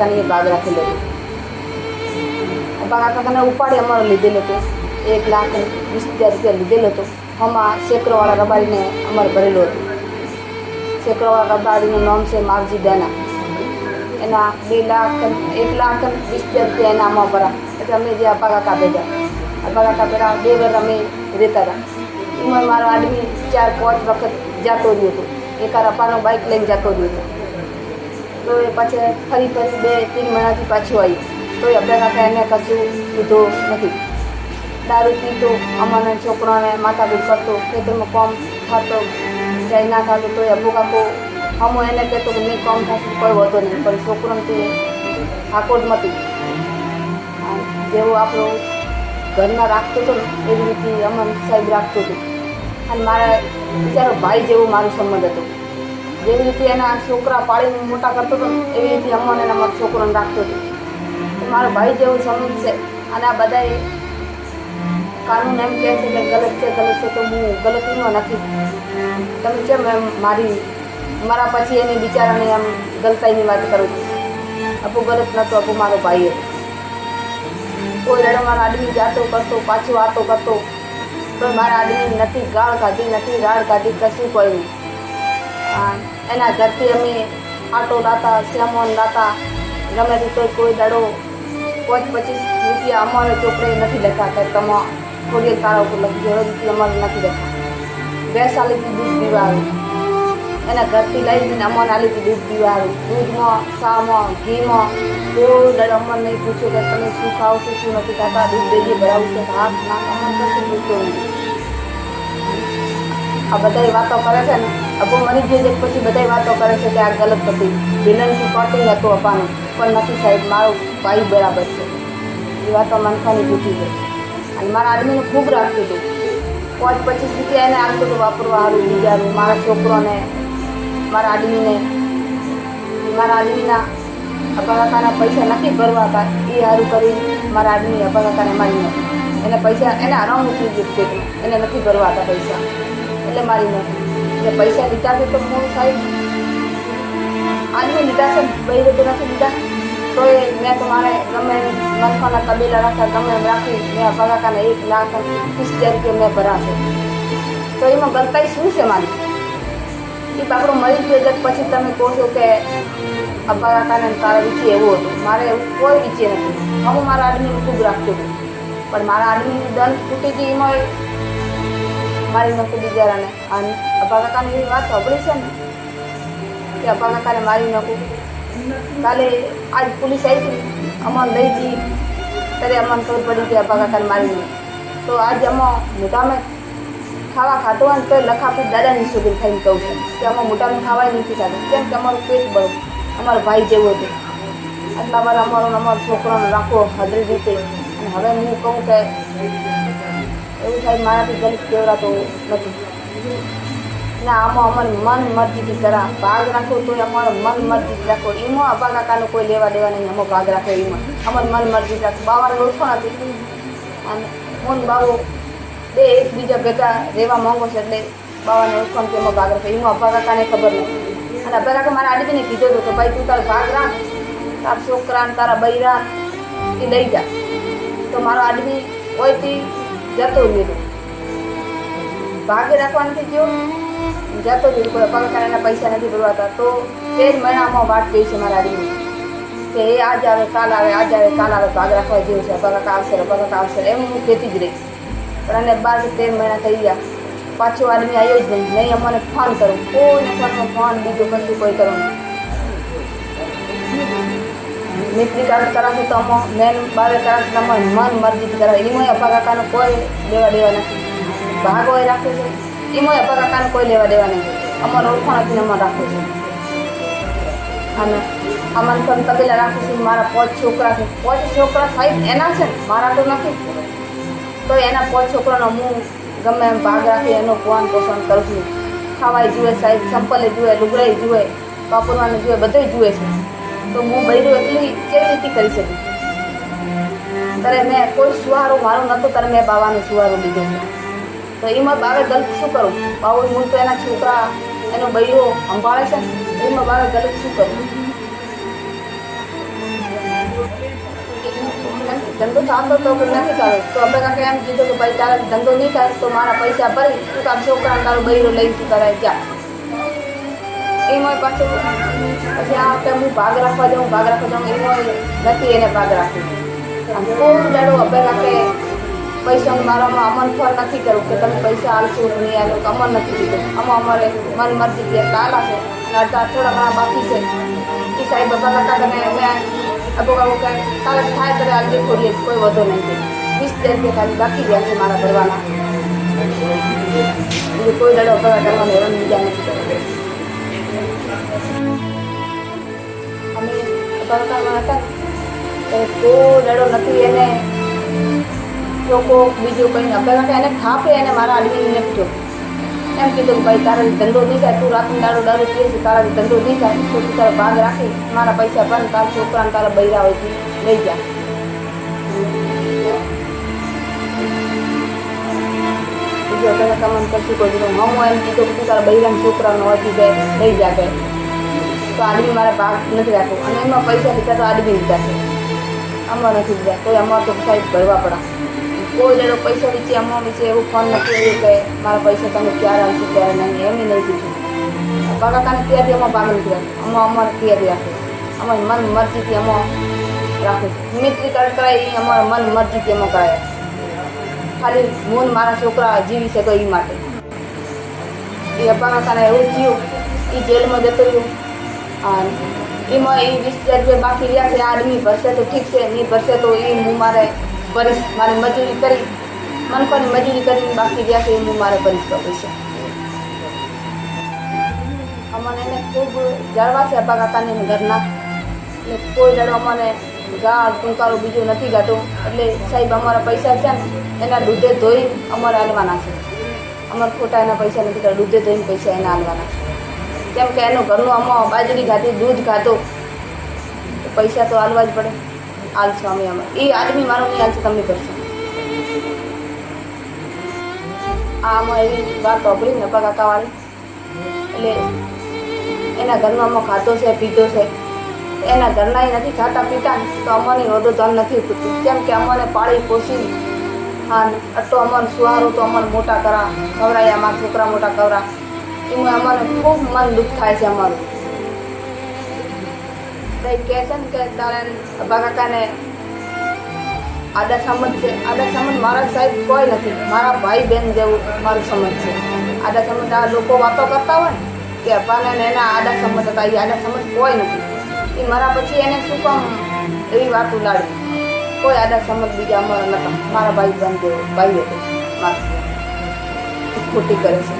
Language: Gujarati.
કાકાને ભાગ રાખેલો હતો અબ્બા કાકાને ઉપાડી અમારો લીધેલો હતો. એક લાખ વીસ હજાર રૂપિયા લીધેલો હતો. આમાં સેકરોવાળા રબારીને અમારે ભરેલો હતો. સેકરોવાળા રબારીનું નામ છે માવજી દાના. એના બે લાખ એક લાખ વીસ હજાર રૂપિયા એના આમાં ભરા. એટલે અમે જે અબ્બા કાપેલા ભેગા કાપેલા ભેગા બે વાર અમે રહેતા હતા. એમાં મારો આદમી ચાર પાંચ વખત જતો રહ્યો હતો. એકાર અપાનો બાઇક લઈને જતો રહ્યો હતો. તો એ પાછળ ફરી ફરી બે, ત્રણ મહિનાથી પાછું આવ્યું તો અબ્બા કાકા એને કશું કીધું નથી. દારૂ પીતો, અમારા છોકરાને માથાકૂટ કરતો, ખેતરમાં કોમ થતો, જાય ના થતો તો અબ્બુ કાકો અમો એને કહેતો કે નહીં કોમ થશે કોઈ વધો નહીં, પણ છોકરાને તે હાકોટ નથી જેવું આપણો ઘરમાં રાખતો હતો ને, એવી રીતે અમન સાહેબ રાખતો હતો અને મારા બિચારો ભાઈ જેવો મારો સંબંધ હતો. જેવી રીતે એના છોકરા પાળીને મોટા કરતો હતો એવી રીતે અમને અને અમારો છોકરાને રાખતો હતો. મારો ભાઈ જેવો સમજ છે, અને આ બધાએ કાનૂન એમ કહે છે કે ગલત છે ગલત છે, તો હું ગલતીમાં નથી. તમે કેમ એમ મારી, મારા પછી એને બિચારાને એમ ગલતાઈની વાત કરું છું? અપુ ગલત નહોતો અપુ મારો ભાઈ હતો. કોઈ રડવાનો આદમી જાતો કરતો, પાછો આતો કરતો તો મારા આદમી નથી, ગાળ કાઢી નથી રાડ કાઢી કશું નહીં આ એના ઘરથી અમે આટો લાતા, સેમોન લાતા, ગમે તે કોઈ કોઈ પાંચ પચીસ રૂપિયા અમારે ચોપડે નથી લખાતા તમે થોડી તારા ઉપર લખી રીતે અમારે નથી લખા બે સાલીથી દૂધ પીવા આવ્યું એના ઘરથી લઈને અમને આલીથી દૂધ પીવા આવ્યું દૂધમાં, શામાં, ઘીમાં કોઈ દાડો અમને નહીં પૂછ્યું કે તમે શું ખાવ છો, શું નથી ખાતા. દૂધ દઈએ ભરાવશે હાથ ના અમને કશું નહીં આ બધાય વાતો કરે છે ને અબો મરી ગયો છે, પછી બધાય વાતો કરે છે કે આ ગલત હતી. વિનંતી કટિંગ હતું અપાનું, પણ નથી સાહેબ, મારો ભાઈ બરાબર છે. એ વાતો મનખાની જૂઠી છે અને મારા આદમીને ખૂબ રાખતું હતું પાંચ પચીસ રૂપિયા એને આપતું હતું વાપરવા સારું બીજાનું, મારા છોકરોને, મારા આદમીને. મારા આદમીના અપાકાના પૈસા નથી ભરવા હતા. એ સારું કરી મારા આદમી અપાકાને મારી એને પૈસા, એને આરામ મૂકી દીધું એને નથી ભરવા હતા પૈસા. એટલે મારી એટલે પૈસા લીધા તો હું સાહેબ આદમી લીધા છે બે રૂપિયા નથી લીધા તો એ મેં તો મારે ગમે મનખાના તબેલા રાખ્યા ગમે રાખી મેં કાકાને એક લાખ ત્રીસ હજાર રૂપિયા મેં ભરા છે તો એમાં ગલતાઈ શું છે મારી? એ બાપડો મરી ગયો એટલે પછી તમે કહો છો કે અબ્બા કાકાને તારા વિચે એવું હતું. મારે એવું કોઈ વિચે નથી. હું મારા આદમીને ખૂબ રાખતો પણ મારા આદમીની દંડ તૂટી ગઈ એમાં મારી નાખું બિચારાને અને અબ્બા કાકાની એવી વાત સાંભળી છે ને? કે અબ્બા કાકાને મારી નાખું. કાલે આજ પોલીસ આવી હતી અમારે લઈ ગઈ. ત્યારે અમને ખબર પડી કે અબ્બા કાકાને મારી નાખું. તો આજ અમા મોટામાં ખાવા ખાતો હોય ને તો લખાપી દાદાની સુગર ખાઈને કહું છું. કે અમારા મોટામાં ખાવાય નથી ખાતું કેમ કે અમારું પેટ બળ અમારો ભાઈ જેવો હતો. આટલા વાર અમારો અમારો છોકરાને રાખો હદરી રીતે. અને હવે હું કહું કે એવું સાહેબ મારાથી ગલત કેવડાતો નથી. ના, આમાં અમારે મન મરજીથી કરા. ભાગ રાખો તો અમારો મન મરજીથી રાખો. એમાં અબા કાકાનો કોઈ લેવા દેવા નહીં. અમો ભાગ રાખો એમાં. અમારે મન મરજી રાખો. બાવાને ઓળખો નથી અને મોન બાવો બે એકબીજા ભેગા રહેવા માંગો છે એટલે બાવાને ઓળખો કે એમાં ભાગ રાખો. એમાં અબા કાકાને ખબર નથી. અને અબા કાકા મારા આદમીને કીધું હતું કે ભાઈ, તું તારો ભાગ રાખ. તારા છોકરા તારા બૈરા એ લઈ જા. તો મારો આદમી ઓયથી જતો રહ્યો ભાગે રાખવાનું નથી જો જતો કોઈ અપા કાકાના પૈસા નથી ભરવાતા. તો તે જ મહિનામાં વાટ જોઈ છે મારા આદમી કે એ આજ આવે કાલ આવે આજ આવે કાલ આવે ભાગ રાખવા જેવું છે. પગક આવશે પગક આવશે. એમ હું કહેતી જ રહીશ પણ અને બાર તેર મહિના થઈ ગયા. પાછો આદમી આવ્યો જ નહીં. નહીં અમને ફોન કરું કોઈને ફોનમાં ફોન બીજું કશું કોઈ કરવું નહીં. મિત્રી કાર્ડ કરાવશે તો અમો મેન બારે કરાવશે તો અમારે મન મરજી કરાવે. એમાં અપા કાકાનો કોઈ લેવા દેવા નથી. ભાગ હોય રાખે છે. એમાં અપા કાકાને કોઈ લેવા દેવા નહીં. અમારો ઓળખાણ આપીને અમારે રાખે છે. અને અમારે પણ તબેલા રાખે છે મારા પાંચ છોકરા છે. પાંચ છોકરા સાહેબ એના છે? મારા તો નથી. તો એના પાંચ છોકરાનો હું ગમે એમ ભાગ રાખી, એનું પોન પોષણ કરું છું. ખાવાય જુએ સાહેબ સંપલે જુએ લુગડાઈ જુએ વાપરવાનું જુએ બધું જુએ છે. તો હું બૈરું એટલી કેવી રીતે કરી શકું? ત્યારે મેં કોઈ સુવારો મારો નહોતો ત્યારે મેં બાવાનો સુવારો લીધો તો એમાં બાવે ગલત શું કરું? બાવો હું તો એના છોકરા, એનો બૈરો સંભાળે છે? એમાં બાવે ગલત શું કરું? ધંધો થતો તો નથી કર્યો તો અમે કાંઈ એમ કીધું કે ભાઈ તારે ધંધો નહીં થાય તો મારા પૈસા ભરી, તું તારા છોકરાને તારો બૈરો લઈ તું તારે જા. એમાં પાછું, પછી આ વખતે હું ભાગ રાખવા જાઉં, ભાગ રાખવા જાઉં એમાં નથી એને ભાગ રાખ્યો. બહુ કોઈ દાડો અબે પૈસા હું મારામાં અમન ફળ નથી કરવું કે તમે પૈસા આલશો નહીં આલો કે અમન નથી કીધું. આમાં અમારે મન મરજી જે કાલા છે, અને અડધા થોડા ઘણા બાકી છે. એ સાહેબ બધા કાકા કને મેં અબો કાકો કે કાલે થાય ત્યારે આજે ખોડીએ કોઈ વધો નહીં વીસ રૂપિયા ખાલી બાકી ગયા છે મારા ભરવાના. કોઈ દાડો ભરવા કરવાનો હેરાન બીજા નથી અમે ભરતામાં હતા તો દાડો નથી એને લોકો બીજું કંઈ કાકા એને થાપે એને મારા આદમીને કીધો એમ કીધું ભાઈ તારા ધંધો નહીં થાય તું રાતનું દાડો દારૂ પીએ છે તારા ધંધો નહીં થાય તો તું ભાગ રાખી મારા પૈસા તારા છોકરાને તારા બૈરા હોય લઈ જા બીજો કાકા કશું કોઈ હું એમ કીધું કે તું તારા બૈરાને જાય લઈ જા કે. તો આદમી મારે ભાગ નથી રાખવો અને એમાં પૈસા લીધા તો આદમી લીધા છે. અમારે નથી લીધા. કોઈ અમારે તો સાહેબ ભરવા પડે. કોઈ લેલો પૈસા નીચે અમારા વિશે એવું ફોન નથી આવ્યું કે મારા પૈસા તમે ક્યારે આવશે ક્યારે નહીં. એમ નહીં પૂછ્યું. કાકાને ત્યારથી અમારે ભાગ નથી રાખ્યો. અમારે અમારે ત્યારથી રાખે છે. અમારી મન મરજીથી અમારે રાખે છે. મિત્રીકરણ કરાય એ અમારા મન મરજીથી એમાં કરાય ખાલી મૂન મારા છોકરા જીવી શકે એ માટે. એ કાકાને એવું થયું એ જેલમાં જતો રહ્યો. એમાં એ વીસ હજાર રૂપિયા બાકી રહ્યા છે, આ આદમી ભરશે તો ઠીક છે, નહીં ભરશે તો એ હું મારે ભરીશ મારી મજૂરી કરી મનફાની મજૂરી કરીને બાકી રહ્યા છે, એ હું મારે ભરીશ પૈસા અમને એને ખૂબ જાળવા છે અબ્બા કાકાને ઘરના. એટલે કોઈ લડો અમને ગાળ ટૂંકારો બીજું નથી ગાતું. એટલે સાહેબ, અમારા પૈસા છે ને, એના દૂધે ધોઈ અમારે હાલવાના છે. અમારે ખોટા એના પૈસા નથી દૂધે ધોઈને પૈસા એના હાલવાના છે. કેમ કે એનું ઘરનું આમાં બાજરી ખાધી, દૂધ ખાધું, પૈસા તો હાલવા જ પડે. હાલ સ્વામી અમે એ આદમી મારો નહીં હાલશે તમને કરશે. આમાં એવી વાત વાપરી નપા કાકાવાળી. એટલે એના ઘરનો આમાં ખાધો છે, પીધો છે. એના ઘરના એ નથી ખાતા, પીતા તો અમને વધુ ધન નથી પૂછતું જેમ કે અમને પાળી પોસી હા, અટો અમને સુહારો તો અમને મોટા કરા ખવડાય અમારા છોકરા મોટા કવરા. એમાં અમારું ખૂબ મન દુઃખ થાય છે અમારું. તે કહે છે ને કે તારે અબ્બા કાકાને આડા સમજ છે. આડા સમજ મારા સાહેબ કોઈ નથી. મારા ભાઈ બહેન જેવું મારું સમજ છે. આડા સમજ આ લોકો વાતો કરતા હોય ને, કે અબ્બાને એના આડા સમજ હતા એ આડા સમજ કોઈ નથી. એ મારા પછી એને શું કામ એવી વાત ઉલાડી. કોઈ આડા સમજ બીજા અમારા નતા. મારા ભાઈ બહેન જેવો, ભાઈ હતો. ખોટી કરે છે.